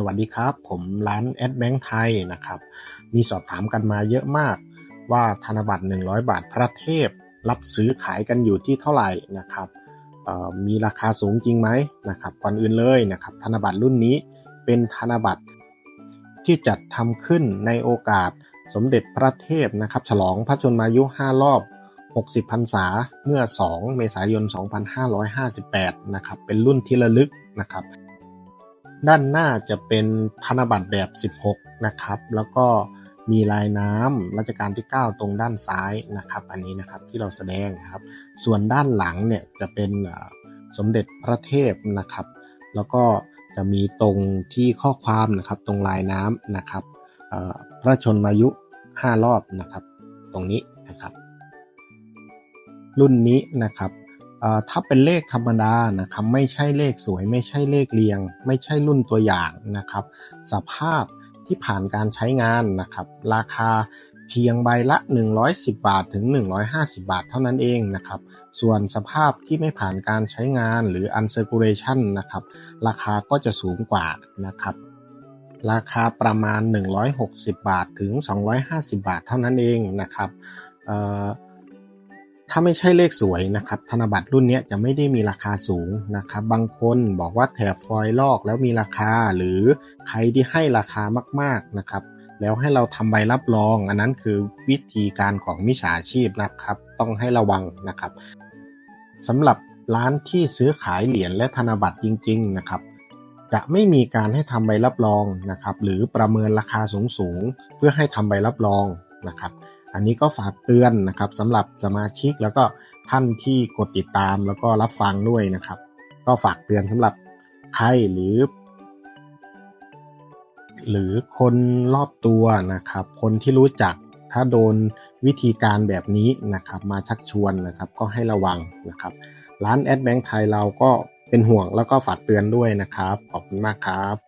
สวัสดีครับ ผมร้านแอดแบงค์ไทยนะครับ มีสอบถามกันมาเยอะมาก ว่าธนบัตร 100 บาทพระเทพ รับซื้อขายกันอยู่ที่เท่าไหร่นะครับมีราคาสูงจริงไหมนะครับก่อนอื่นเลยนะครับ ธนบัตรรุ่นนี้เป็นธนบัตรที่จัดทำขึ้นในโอกาสสมเด็จพระเทพนะครับ ฉลองพระชนมายุ 5 รอบ 60พรรษาเมื่อ 2 เมษายน 2558 นะครับ เป็นรุ่นที่ระลึกนะครับ ด้านหน้าจะเป็นธนบัตรแบบ 16 นะครับ แล้วก็มีลายน้ำรัชกาลที่ 9 ตรงด้านซ้ายนะครับ อันนี้นะครับที่เราแสดงนะครับ ส่วนด้านหลังเนี่ยจะเป็นสมเด็จพระเทพนะครับ แล้วก็จะมีตรงที่ข้อความนะครับตรงลายน้ำนะครับพระชนมายุ 5 รอบนะครับ ตรงนี้นะครับ รุ่นนี้นะครับ ถ้าเป็นเลขธรรมดานะครับไม่ใช่เลขสวย ไม่ใช่เลขเรียง ไม่ใช่รุ่นตัวอย่างนะครับ สภาพที่ผ่านการใช้งานนะครับ ราคาเพียงใบละ 110 บาทถึง 150 บาทเท่านั้นเองนะครับ ส่วนสภาพที่ไม่ผ่านการใช้งานหรือ uncirculation นะครับ ราคาก็จะสูงกว่านะครับ ราคาประมาณ 160 บาทถึง 250 บาทเท่านั้นเองนะครับเอ่อ ถ้าไม่ใช่เลขสวยนะครับธนบัตรรุ่นนี้จะไม่ได้มีราคาสูงนะครับ บางคนบอกว่าแถบฟอยล์ลอกแล้วมีราคา หรือใครที่ให้ราคามาก ๆนะครับ แล้วให้เราทำใบรับรอง อันนั้นคือวิธีการของมิจฉาชีพนะครับ ต้องให้ระวังนะครับสำหรับร้านที่ซื้อขายเหรียญและธนบัตรจริง ๆนะครับ จะไม่มีการให้ทำใบรับรองนะครับ หรือประเมินราคาสูงๆเพื่อให้ทำใบรับรองนะครับ อันนี้ก็ฝากเตือนนะครับสำหรับสมาชิกแล้วก็ท่านที่กดติดตามแล้วก็รับฟังด้วยนะครับ ก็ฝากเตือนสำหรับใครหรือ หรือคนรอบตัวนะครับ คนที่รู้จักถ้าโดนวิธีการแบบนี้นะครับมาชักชวนนะครับก็ให้ระวังนะครับ ร้านแอดแบงค์ไทยเราก็เป็นห่วงแล้วก็ฝากเตือนด้วยนะครับ ขอบคุณมากครับ